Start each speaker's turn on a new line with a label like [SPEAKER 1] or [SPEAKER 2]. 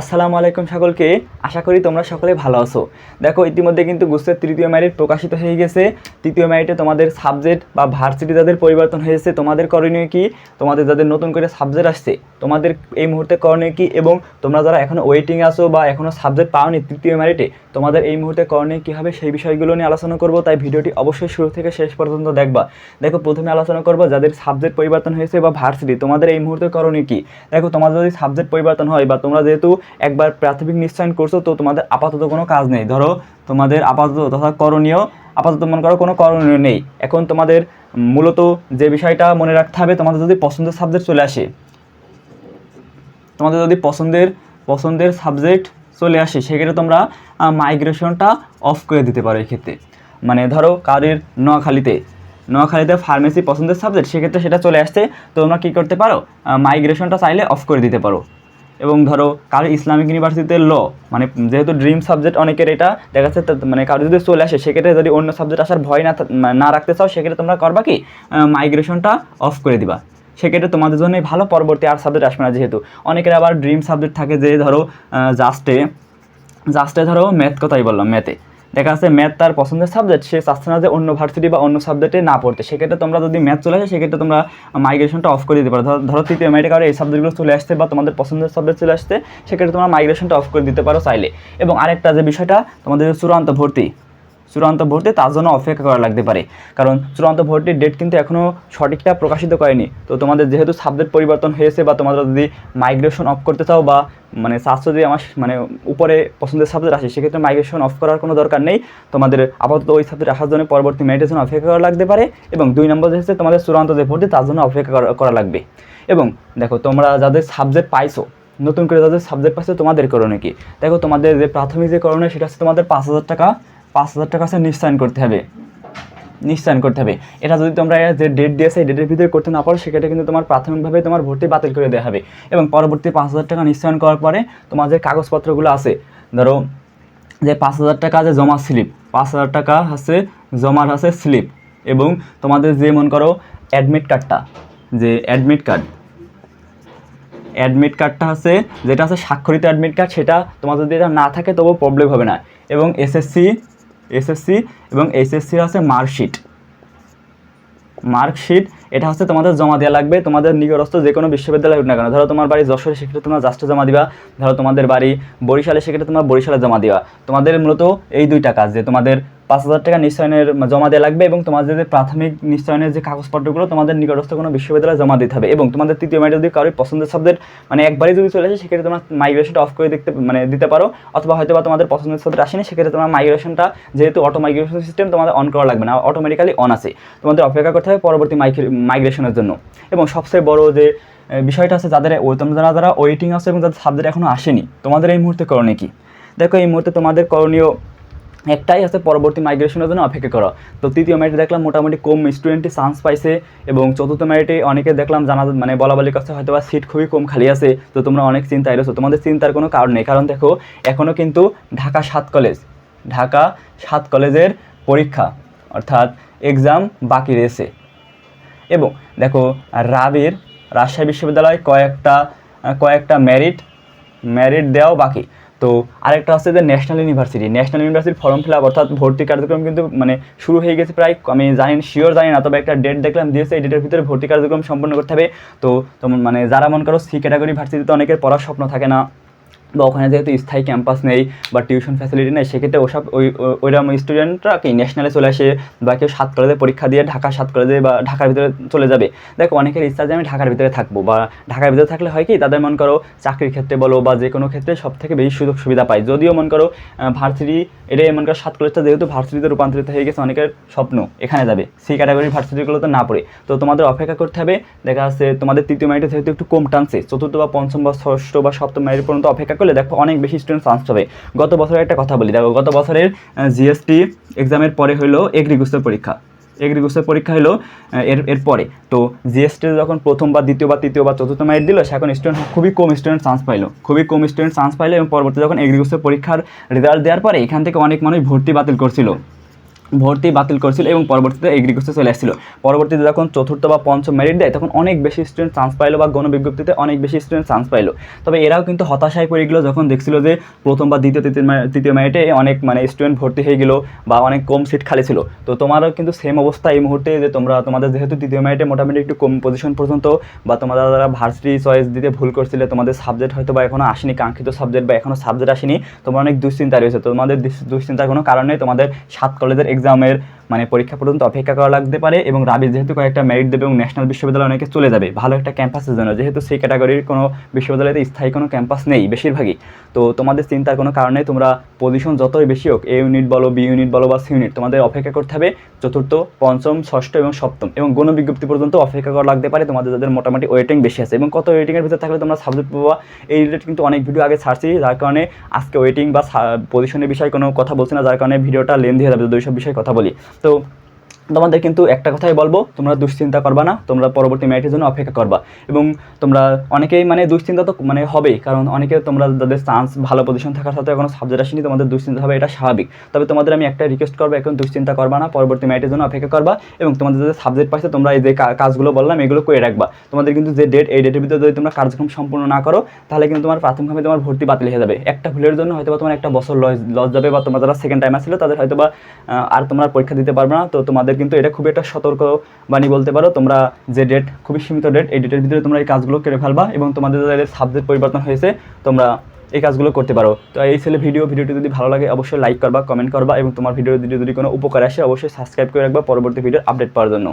[SPEAKER 1] আসসালামু আলাইকুম সকলকে। আশা করি তোমরা সকলে ভালো আছো। দেখো, ইতিমধ্যে কিন্তু গুস্তের তৃতীয় ম্যারিট প্রকাশিত হয়ে গেছে। তৃতীয় ম্যারিটে তোমাদের সাবজেক্ট বা ভার্সিটি যাদের পরিবর্তন হয়েছে, তোমাদের করণীয় কি? তোমাদের যাদের নতুন করে সাবজেক্ট আসছে, তোমাদের এই মুহূর্তে করণীয় কি? এবং তোমরা যারা এখনও ওয়েটিং আছো বা এখনও সাবজেক্ট পাওনি তৃতীয় ম্যারিটে তোমাদের এই মুহূর্তে করণীয় কী হবে সেই বিষয়গুলো নিয়ে আলোচনা করব। তাই ভিডিওটি অবশ্যই শুরু থেকে শেষ পর্যন্ত দেখবা। দেখো, প্রথমে আলোচনা করব যাদের সাবজেক্ট পরিবর্তন হয়েছে বা ভার্সিটি তোমাদের এই মুহূর্তে করণীয় কি? দেখো, তোমাদের যদি সাবজেক্ট পরিবর্তন হয় বা তোমরা যেহেতু একবার প্রাথমিক নিশ্চয়ন করছ, তো তোমাদের আপাতত কোনো কাজ নেই। ধরো তোমাদের আপাতত তথা করণীয়, আপাতত মনে করো কোনো করণীয় নেই। এখন তোমাদের মূলত যে বিষয়টা মনে রাখতে হবে, তোমাদের যদি পছন্দের সাবজেক্ট চলে আসে, তোমাদের যদি পছন্দের পছন্দের সাবজেক্ট চলে আসে, সেক্ষেত্রে তোমরা মাইগ্রেশনটা অফ করে দিতে পারো এক্ষেত্রে। মানে ধরো কারের নোয়াখালীতে নোয়াখালীতে ফার্মেসি পছন্দের সাবজেক্ট সেক্ষেত্রে সেটা চলে আসছে, তো তোমরা কী করতে পারো মাইগ্রেশনটা চাইলে অফ করে দিতে পারো। এবং ধরো, কারও ইসলামিক ইউনিভার্সিটিতে ল মানে যেহেতু ড্রিম সাবজেক্ট অনেকের এটা, দেখা যাচ্ছে মানে কারও যদি চলে আসে, সেক্ষেত্রে যদি অন্য সাবজেক্ট আসার ভয় না না রাখতে চাও, সেক্ষেত্রে তোমরা করবা কি? মাইগ্রেশনটা অফ করে দিবা। সেক্ষেত্রে তোমাদের জন্য ভালো, পরবর্তী আর সাবজেক্ট আসবে না যেহেতু। অনেকের আবার ড্রিম সাবজেক্ট থাকে যে, ধরো জাস্টে জাস্টে ধরো ম্যাথ কথাই বললাম ম্যাথে দেখা যাচ্ছে ম্যাথ তার পছন্দের সাবজেক্ট সে চাচ্ছে না যে অন্য ভার্সিটি বা অন্য সাবজেক্টে না পড়তে। সেক্ষেত্রে তোমরা যদি ম্যাথ চলে আসে, সেক্ষেত্রে তোমরা মাইগ্রেশনটা অফ করে দিতে পারো। ধরো তৃতীয় ম্যাটে কারও এই সাবজেক্টগুলো চলে আসছে বা তোমাদের পছন্দের সাবজেক্ট চলে আসতে সেক্ষেত্রে তোমরা মাইগ্রেশনটা অফ করে দিতে পারো চাইলে। এবং আরেকটা যে বিষয়টা, তোমাদের চূড়ান্ত ভর্তি চূড়ান্ত ভর্তি তার জন্য অপেক্ষা করা লাগতে পারে। কারণ চূড়ান্ত ভর্তির ডেট কিন্তু এখনও সঠিকটা প্রকাশিত করেনি। তো তোমাদের যেহেতু সাবজেক্ট পরিবর্তন হয়েছে বা তোমরা যদি মাইগ্রেশন অফ করতে চাও বা মানে চাচ্ছ যদি আমার মানে উপরে পছন্দের সাবজেক্ট আসে, সেক্ষেত্রে মাইগ্রেশন অফ করার কোনো দরকার নেই। তোমাদের আপাতত ওই সাবজেক্ট আসার জন্য পরবর্তী মেরিটের জন্য অপেক্ষা করা লাগতে পারে এবং দুই নম্বর হচ্ছে তোমাদের চূড়ান্ত যে ভর্তি তার জন্য অপেক্ষা করা- করা লাগবে। এবং দেখো তোমরা যাদের সাবজেক্ট পাইছো, নতুন করে যাদের সাবজেক্ট পাইছো তোমাদের করণে কি? দেখো তোমাদের যে প্রাথমিক যে করণে সেটা হচ্ছে তোমাদের পাঁচ হাজার টাকা। পাঁচ হাজার টাকা হচ্ছে নিশ্চয়ন করতে হবে। নিশ্চয়ন করতে হবে। এটা যদি তোমরা যে ডেট দিয়েছে, এই ডেটের ভিতরে করতে না পারো, সেক্ষেত্রে কিন্তু তোমার প্রাথমিকভাবে তোমার ভর্তি বাতিল করে দেওয়া হবে। এবং পরবর্তী পাঁচ হাজার টাকা নিশ্চয়ন করার পরে তোমার যে কাগজপত্রগুলো আছে, ধরো যে পাঁচ হাজার টাকা যে জমা স্লিপ, পাঁচ হাজার টাকা হচ্ছে জমার আছে স্লিপ, এবং তোমাদের যে মন করো অ্যাডমিট কার্ডটা যে অ্যাডমিট কার্ড অ্যাডমিট কার্ডটা হচ্ছে যেটা হচ্ছে স্বাক্ষরিত অ্যাডমিট কার্ড সেটা তোমার যদি এটা না থাকে, তবুও প্রবলেম হবে না। এবং এসএসসি এসএসসি এবং এইচএসসির আছে মার্কশিট মার্কশিট এটা হচ্ছে তোমাদের জমা দেওয়া লাগবে। তোমাদের নিকটস্থ যে কোনো বিশ্ববিদ্যালয় না কেন, ধরো তোমার বাড়ি যশোরে, সেক্ষেত্রে তোমরা জাস্টে জমা দিবা। ধরো তোমাদের বাড়ি বরিশালে, সেক্ষেত্রে তোমার বরিশালে জমা দিবা। তোমাদের মূলত এই দুইটা কাজ যে তোমাদের পাঁচ হাজার টাকা নিশ্চয়নের জমা দেওয়া লাগবে এবং তোমাদের যে প্রাথমিক নিশ্চয়নের যে কাগজপত্রগুলো তোমাদের নিকটস্থ কোনো বিশ্ববিদ্যালয়ে জমা দিতে হবে এবং তোমাদের তৃতীয় মাইটে যদি কারোর পছন্দের সাবজেক্ট মানে একবারই যদি চলে আসে, সেক্ষেত্রে তোমার মাইগ্রেশনটা অফ করে দেখতে মানে দিতে পারো। অথবা হয়তো বা তোমাদের পছন্দের সাবজেক্ট আসেনি, সেক্ষেত্রে তোমার মাইগ্রেশনটা যেহেতু অটো মাইগ্রেশন সিস্টেম তোমাদের অন করা লাগবে না অটোমেটিক্যালি অন আছে। তোমাদের অপেক্ষা করতে হবে পরবর্তী মাইগ্রেশনের জন্য। এবং সবচেয়ে বড় যে বিষয়টা আছে যাদের তোমরা যারা যারা ওয়েটিং আছে এবং যাদের সাবজেক্ট এখনও আসেনি, তোমাদের এই মুহূর্তে করণীয় কি? দেখো, এই মুহূর্তে তোমাদের করণীয় একটাই আছে পরবর্তী মাইগ্রেশনের জন্য অপেক্ষা করা। তো তৃতীয় ম্যারিটে দেখলাম, মোটামুটি কম স্টুডেন্টই চান্স পাইছে এবং চতুর্থ মেরিটে অনেকে দেখলাম জানা মানে বলা বলির কাছে হয়তো বা সিট খুবই কম খালি আছে। তো তোমরা অনেক চিন্তায় রয়েছো। তোমাদের চিন্তার কোনো কারণ নেই। কারণ দেখো এখনও কিন্তু ঢাকা সাত কলেজ ঢাকা সাত কলেজের পরীক্ষা, অর্থাৎ এক্সাম বাকি রয়েছে। এবং দেখো, রাবির রাজশাহী বিশ্ববিদ্যালয় কয়েকটা কয়েকটা মেরিট মেরিট দেওয়াও বাকি। তো আরেকটা হচ্ছে যে ন্যাশনাল ইউনিভার্সিটি ন্যাশনাল ইউনিভার্সিটির ফর্ম ফিল আপ অর্থাৎ ভর্তি কার্যক্রম কিন্তু মানে শুরু হয়ে গেছে প্রায়, আমি জানি শিওর জানি না, তবে একটা ডেট দেখলাম দিয়েছে এই ডেটের ভিতরে ভর্তি কার্যক্রম সম্পন্ন করতে হবে। তো মানে যারা মনে করো সি ক্যাটাগরি ভার্সিটিতে অনেকের পড়ার স্বপ্ন থাকে না বা ওখানে যেহেতু স্থায়ী ক্যাম্পাস নেই বা টিউশন ফ্যাসিলিটি নেই, সেক্ষেত্রে ওসব ওই ওই- ওইরকম স্টুডেন্টরা কি ন্যাশনালে চলে আসে বা কেউ সাত কলেজে পরীক্ষা দিয়ে ঢাকা সাত কলেজে বা ঢাকার ভিতরে চলে যাবে? দেখো, অনেকের ইচ্ছা যে আমি ঢাকার ভিতরে থাকব বা ঢাকার ভিতরে থাকলে হয় কি, তাদের মন করো চাকরির ক্ষেত্রে বলো বা যে কোনো ক্ষেত্রে সব থেকে বেশি সুযোগ সুবিধা পায়। যদিও মন করো ভার্সিটি এটাই মন করো, সাত কলেজটা যেহেতু ভার্সিটিতে রূপান্তরিত হয়ে গেছে, অনেকের স্বপ্ন এখানে যাবে। সি ক্যাটাগরির ভার্সিটিগুলোতে না পড়ে। তো তোমাদের অপেক্ষা করতে হবে, দেখা যাচ্ছে তোমাদের তৃতীয় মাইটে যেহেতু একটু কম টানছে, চতুর্থ বা পঞ্চম বা ষষ্ঠ বা সপ্তম মাইট পর্যন্ত অপেক্ষা করলে দেখো অনেক বেশি স্টুডেন্ট চান্স হবে। গত বছরের একটা কথা বলি, দেখো গত বছরের জিএসটি এক্সামের পরে হলো এগ্রিগুস্তর পরীক্ষা। এগ্রিগুস্তের পরীক্ষা হলো এর এরপরে তো জিএসটি যখন প্রথম বা দ্বিতীয় বা তৃতীয় বা চতুর্থ মাইট দিল সেখন স্টুডেন্ট খুবই কম স্টুডেন্ট চান্স পাইলো। খুবই কম স্টুডেন্ট চান্স পাইলো এবং পরবর্তী যখন এগ্রিগুস্তের পরীক্ষার রেজাল্ট দেওয়ার পরে এখান থেকে অনেক মানুষ ভর্তি বাতিল করছিল। ভর্তি বাতিল করেছিল এবং পরবর্তীতে এগ্রি করতে চলে আসছিল। পরবর্তীতে যখন চতুর্থ বা পঞ্চম মেরিট দেয়, তখন অনেক বেশি স্টুডেন্ট চান্স পাইলো বা গণবিজ্ঞপ্তিতে অনেক বেশি স্টুডেন্ট চান্স পাইলো। তবে এরাও কিন্তু হতাশায় পড়ে গেলো যখন দেখছিল যে প্রথম বা দ্বিতীয়, তৃতীয় তৃতীয় মেরিটে অনেক মানে স্টুডেন্ট ভর্তি হয়ে গেলো বা অনেক কম সিট খালি ছিল। তো তোমারও কিন্তু সেম অবস্থা এই মুহূর্তে যে তোমরা, তোমাদের যেহেতু তৃতীয় মেরিটে মোটামুটি একটু কম পজিশন পর্যন্ত বা তোমরা যারা ভার্সিটি চয়েস দিতে ভুল করছিলে, তোমাদের সাবজেক্ট হয়তো বা এখনও আসেনি, কাঙ্ক্ষিত সাবজেক্ট বা এখনও সাবজেক্ট আসেনি, তোমরা অনেক দুশ্চিন্তা রয়েছে। তোমাদের দুশ- দুশ্চিন্তার কোনো কারণে তোমাদের সাত কলেজের এক্সামের মানে পরীক্ষা পর্যন্ত অপেক্ষা করা লাগতে পারে এবং রাবি যেহেতু কয়েকটা মেরিট দেবে এবং ন্যাশনাল বিশ্ববিদ্যালয় অনেকে চলে যাবে, ভালো একটা ক্যাম্পাসের জন্য। যেহেতু সেই ক্যাটাগরির কোনো বিশ্ববিদ্যালয়তে স্থায়ী কোনো ক্যাম্পাস নেই বেশিরভাগই। তো তোমাদের চিন্তার কোনো কারণে তোমরা পজিশন যতই বেশি হোক এ ইউনিট বলো বি ইউনিট বলো বা সি ইউনিট তোমাদের অপেক্ষা করতে হবে চতুর্থ, পঞ্চম, ষষ্ঠ এবং সপ্তম এবং গণবিজ্ঞপ্তি পর্যন্ত অপেক্ষা করা লাগতে পারে তোমাদের যাদের মোটামুটি ওয়েটিং বেশি আছে এবং কত ওয়েটিংয়ের ভিতরে থাকলে তোমরা সাবজেক্ট পাবা, এই রিলেটেড কিন্তু অনেক ভিডিও আগে ছাড়ছি, যার কারণে আজকে ওয়েটিং বা পজিশনের বিষয়ে কোনো কথা বলছি না, যার কারণে ভিডিওটা লেন্দি হয়ে যাবে, যদি ওইসব বিষয়ে কথা বলি। তো তোমাদের কিন্তু একটা কথাই বলব, তোমরা দুশ্চিন্তা করবা না, তোমরা পরবর্তী ম্যাচের জন্য অপেক্ষা করবা। এবং তোমরা অনেকেই মানে দুশ্চিন্তা তো মানে হবেই, কারণ অনেকে তোমরা যাদের চান্স ভালো পজিশন থাকার সাথে কোনো সাবজেক্ট আসেনি, তোমাদের দুশ্চিন্তা হবে, এটা স্বাভাবিক। তবে তোমাদের আমি একটা রিকোয়েস্ট করব, এখন দুশ্চিন্তা করবা না, পরবর্তী ম্যাচের জন্য অপেক্ষা করবা, এবং তোমাদের যাদের সাবজেক্ট পাইছে, তোমরা এই যে কাজগুলো বললাম, এগুলো করে রাখবা। তোমাদের কিন্তু যে ডেট এই ডেটের ভিতরে যদি তোমরা কার্যক্রম সম্পূর্ণ না করো, তাহলে কিন্তু তোমার প্রাথমিকভাবে তোমার ভর্তি বাতিল হয়ে যাবে। একটা ভুলের জন্য হয়তো তোমার একটা বছর লস লস যাবে, বা তোমরা যারা সেকেন্ড টাইম আসছিল, তাদের হয়তো বা আর তোমরা পরীক্ষা দিতে পারবে না, তো তোমাদের কিন্তু এটা খুব একটা সতর্ক বাণী বলতে পারো। তোমরা যে ডেট খুবই সীমিত ডেট এই ডেটের ভিতরে তোমরা এই কাজগুলো করে ফেলবা এবং তোমাদের যাদের সাবজেক্ট পরিবর্তন হয়েছে, তোমরা এই কাজগুলো করতে পারো। তো এই ছেলে ভিডিও ভিডিওটি যদি ভালো লাগে, অবশ্যই লাইক করবা কমেন্ট করবা এবং তোমার ভিডিও যদি যদি কোনো উপকার আসে, অবশ্যই সাবস্ক্রাইব করে রাখবা পরবর্তী ভিডিওর আপডেট পাওয়ার জন্য।